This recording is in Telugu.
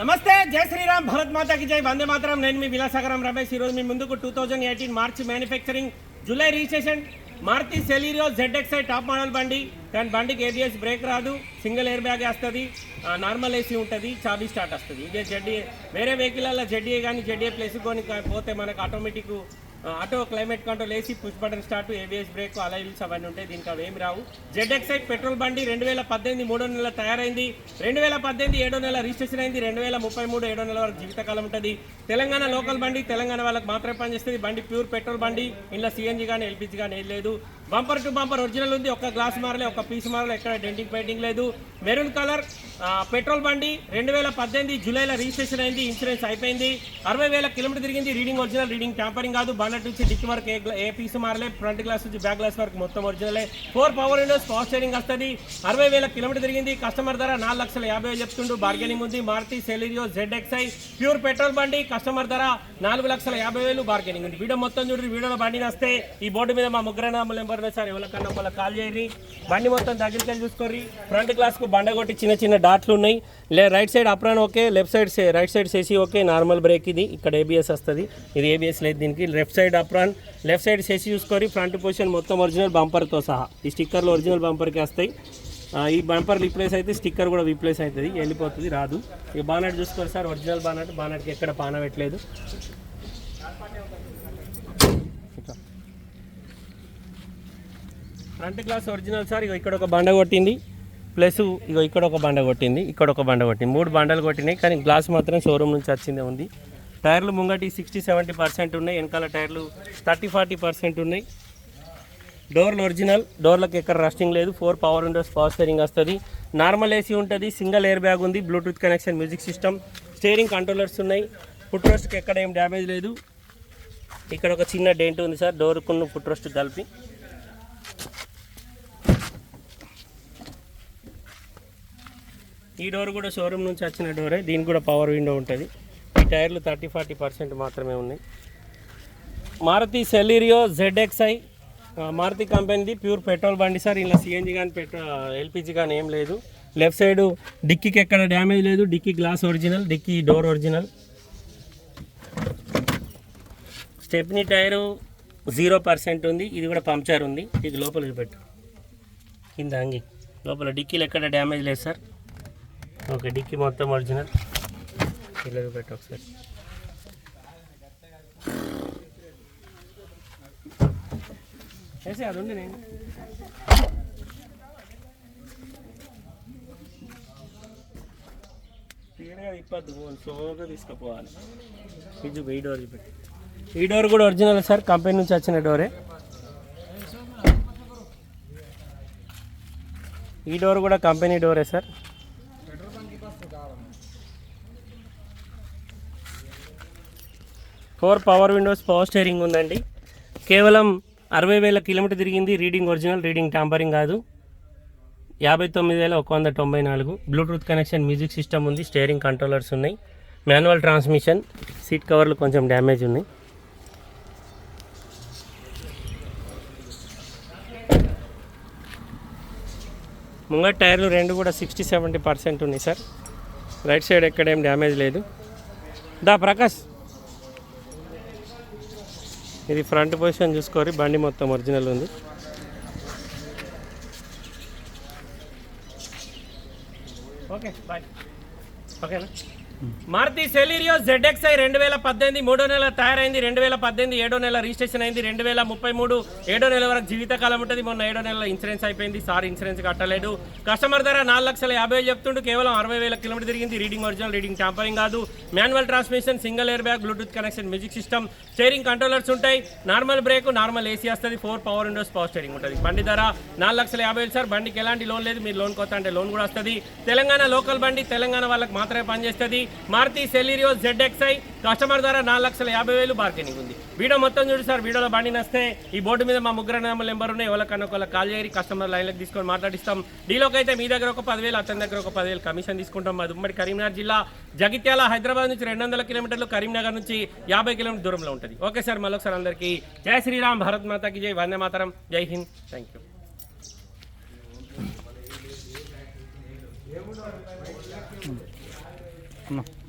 నమస్తే జై శ్రీరామ్ భరత్ మాతాకి జై. వందే మాతరం. నేను మీ విలాసాగరం రమేష్. ఈరోజు మీ ముందుకు two thousand eighteen March manufacturing July registration Maruti Celerio ZXI top model బండి. దాని బండికి ఏబిఎస్ బ్రేక్ రాదు. సింగిల్ ఎయిర్ బ్యాగ్ వస్తుంది నార్మల్ ఏసీ ఉంటుంది. చాబీ స్టార్ట్ వస్తుంది. ఇదే జెడ్డీఏ వేరే వెహికల్ జెడ్ఏ కానీ జెడ్డీఏ ప్లేస్ కొని పోతే మనకు automatic auto climate control AC push button start ABS brake alloy wheels అవన్నీ ఉంటాయి దీనికి అవి ఏమి రావు. జెడ్ఎక్సైడ్ పెట్రోల్ బండి రెండు వేల పద్దెనిమిది మూడో నెల తయారైంది. రెండు వేల పద్దెనిమిది ఏడో నెల రిజిస్ట్రేషన్ అయింది. రెండు వేల ముప్పై మూడు ఏడో నెల వరకు జీవితకాలం ఉంటుంది. తెలంగాణ లోకల్ బండి తెలంగాణ వాళ్ళకి మాత్రమే పనిచేస్తుంది బండి ప్యూర్ పెట్రోల్ బండి ఇంట్లో సిఎన్జి కానీ ఎల్పిజి కానీ ఏం లేదు. బంపర్ టు బంపర్ ఒరిజినల్ ఉంది. ఒక్క గ్లాస్ మారలే ఒక్క పీస్ మారలే ఎక్కడ డెంటింగ్ పెయింటింగ్ లేదు. మెరూన్ కలర్ పెట్రోల్ బండి రెండు వేల పద్దెనిమిది జూలైలో రిజిస్ట్రేషన్ అయింది. ఇన్సూరెన్స్ అయిపోయింది. అరవై వేల కిలోమీటర్ తిరిగింది. రీడింగ్ ఒరిజినల్ రీడింగ్ ట్యాంపరింగ్ కాదు. బానట్ నుంచి డిక్కి వరకు ఏ ఏ పీస్ మారలే ఫ్రంట్ గ్లాస్ నుంచి బ్యాక్ గ్లాస్ వరకు మొత్తం ఒరిజినలే four power windows power steering వస్తుంది. అరవై వేల కిలోమీటర్ తిరిగింది. కస్టమర్ ధర నాలుగు లక్షల యాభై వేలు చెప్తుండు. బార్గెనింగ్ ఉంది. Maruti Celerio ZXI pure petrol బండి. కస్టమర్ ధర నాలుగు లక్షల యాభై వేలు బార్గెనింగ్ ఉంది. వీడియో మొత్తం చూడండి వీడియోలో బండిని వస్తే ఈ బోర్డు మీద మా ముగ్గురు నెంబర్ సార్. ఎవరికన్నా వాళ్ళ కాల్ చేయండి. బండి మొత్తం దగ్గరికి వెళ్ళి చూసుకోర్రి ఫ్రంట్ గ్లాస్కు బండ కొట్టి చిన్న చిన్న డాట్లు ఉన్నాయి. లే right side apron okay left side right side సేసి ఓకే నార్మల్ బ్రేక్ ఇది. ఇక్కడ ఏబిఎస్ వస్తుంది. ఇది ఏబిఎస్ లేదు దీనికి. Left side apron left side చేసి చూసుకోరి ఫ్రంట్ పొజిషన్ మొత్తం ఒరిజినల్ బంపర్తో సహా. ఈ స్టిక్కర్లు ఒరిజినల్ బంపర్కి వస్తాయి. ఈ బంపర్ రీప్లేస్ అయితే స్టిక్కర్ కూడా రీప్లేస్ అవుతుంది వెళ్ళిపోతుంది రాదు. ఇక బానట్ చూసుకోరు సార్ ఒరిజినల్ బానట్ బానట్కి ఎక్కడ పాన పెట్టలేదు ఫ్రంట్ గ్లాస్ ఒరిజినల్ సార్ ఇక ఇక్కడ ఒక బండ కొట్టింది. ప్లస్ ఇక ఇక్కడ ఒక బండ కొట్టింది ఇక్కడ ఒక బండ కొట్టింది. మూడు బండలు కొట్టినాయి కానీ గ్లాస్ మాత్రం షోరూమ్ నుంచి వచ్చిందే ఉంది. టైర్లు ముంగటి సిక్స్టీ సెవెంటీ పర్సెంట్ ఉన్నాయి వెనకాల టైర్లు థర్టీ ఫార్టీ పర్సెంట్ ఉన్నాయి. డోర్లు ఒరిజినల్ డోర్లకు ఎక్కడ రస్టింగ్ లేదు four power windows power steering వస్తుంది. నార్మల్ ఏసీ ఉంటుంది సింగిల్ ఎయిర్ బ్యాగ్ ఉంది Bluetooth connection music system steering controllers ఉన్నాయి. ఫుట్ రోస్ట్కి ఎక్కడ ఏం డ్యామేజ్ లేదు. ఇక్కడ ఒక చిన్న డెంట్ ఉంది సార్ డోర్కున్న ఫుట్ రోస్ట్ కలిపి. ఈ డోర్ కూడా షోరూమ్ నుంచి వచ్చిన డోరే దీనికి కూడా పవర్ విండో ఉంటుంది. ఈ టైర్లు థర్టీ ఫార్టీ పర్సెంట్ మాత్రమే ఉన్నాయి. మారుతి సెలీరియో జెడ్ఎక్స్ఐ మారుతి కంపెనీది ప్యూర్ పెట్రోల్ బండి సార్. ఇలా సిఎన్జి కానీ పెట్రో ఎల్పిజి కానీ ఏం లేదు. లెఫ్ట్ సైడ్ డిక్కీకి ఎక్కడ డ్యామేజ్ లేదు. Dickey glass original dickey door original. Stepney tyre zero percent ఉంది. ఇది కూడా పంక్చర్ ఉంది. ఇది లోపలికి పెట్టు. కింద అంగి. లోపల డిక్కీలు ఎక్కడ డ్యామేజ్ లేదు సార్. ఓకే డిక్కీ మొత్తం ఒరిజినల్. ఇలా పెట్టు ఒకసారి. అది ఉంది నేను. క్లియర్గా ఇప్పద్దు స్లోగా తీసుకుపోవాలి. ఇది ఈ డోర్ ఈ డోర్ కూడా ఒరిజినల్ సార్? కంపెనీ నుంచి వచ్చిన డోరే. ఈ డోర్ కూడా company డోరే sir. Four power windows power steering ఉందండి. కేవలం అరవై వేల కిలోమీటర్ తిరిగింది రీడింగ్ ఒరిజినల్ రీడింగ్ టాంపరింగ్ కాదు. యాభై తొమ్మిది వేల ఒక వంద తొంభై నాలుగు. బ్లూటూత్ కనెక్షన్ మ్యూజిక్ సిస్టమ్ ఉంది స్టీరింగ్ కంట్రోలర్స్ ఉన్నాయి. మాన్యువల్ ట్రాన్స్మిషన్ సీట్ కవర్లు కొంచెం డ్యామేజ్ ఉన్నాయి. ముంగట్ టైర్లు రెండు కూడా సిక్స్టీ సెవెంటీ పర్సెంట్ ఉన్నాయి సార్ రైట్ సైడ్ ఎక్కడేం డ్యామేజ్ లేదు. దా ప్రకాష్. ఇది ఫ్రంట్ పొజిషన్ చూసుకోరు బండి మొత్తం ఒరిజినల్ ఉంది. Okay bye. ఓకేనా? మారుతి సెలీరియో జెడ్ఎక్స్ఐ రెండు వేల పద్దెనిమిది మూడో నెల తయారైంది రెండు వేల పద్దెనిమిది ఏడో నెల రిజిస్ట్రేషన్ అయింది రెండు వేల ముప్పై మూడు ఏడో నెల వరకు జీవితకాలం ఉంటుంది. మొన్న ఏడో నెల ఇన్సూరెన్స్ అయిపోయింది సార్ ఇన్సూరెన్స్ కట్టలేదు. కస్టమర్ ధర నాలుగు లక్షల యాభై వేలు కేవలం అరవై వేల కిలోమీటర్ తిరిగింది. రీడింగ్ ఒరిజినల్ రీడింగ్ ట్యాంపరింగ్ కాదు. Manual transmission single air bag Bluetooth connection music system steering controllers ఉంటాయి. నార్మల్ బ్రేక్ నార్మల్ ఏసీ వస్తుంది four power windows power steering ఉంటుంది. బండి ధర నాలుగు లక్షల యాభై వేలు సార్. బండికి ఎలాంటి లోన్ లేదు మీరు లోన్ కొత్త అంటే లోన్ కూడా వస్తుంది. తెలంగాణ లోకల్ బండి తెలంగాణ వాళ్ళకి మాత్రమే పనిచేస్తుంది. మారుతి సెలీరియో జెడ్ఎక్స్ఐ కస్టమర్ ద్వారా నాలుగు లక్షల యాభై వేలు బార్గెనింగ్ ఉంది. వీడియో మొత్తం చూడు సార్ వీడియోలో బండి నస్తే ఈ బోర్డు మీద మా ముగ్గురు నెంబర్ ఉన్నాయి ఎవరికన్నా ఒకళ్ళకి కాల్ చేయరి కస్టమర్ లైన్లోకి తీసుకొని మాట్లాడిస్తాం. డీలోకి అయితే మీ దగ్గర ఒక పదివేలు అతని దగ్గర ఒక పదివేలు కమిషన్ తీసుకుంటాం. మాది ఉమ్మడి కరీంనగర్ జిల్లా జగిత్యాల హైదరాబాద్ నుంచి రెండు వందల కిలోమీటర్లు కరీంనగర్ నుంచి యాభై కిలోమీటర్ దూరంలో ఉంటుంది. ఓకే సార్ మళ్ళొకసారి అందరికీ జై శ్రీరామ్ భారత్ మాతాకి జై వందే మాతరం జై హింద్ థ్యాంక్ యూ. Понятно.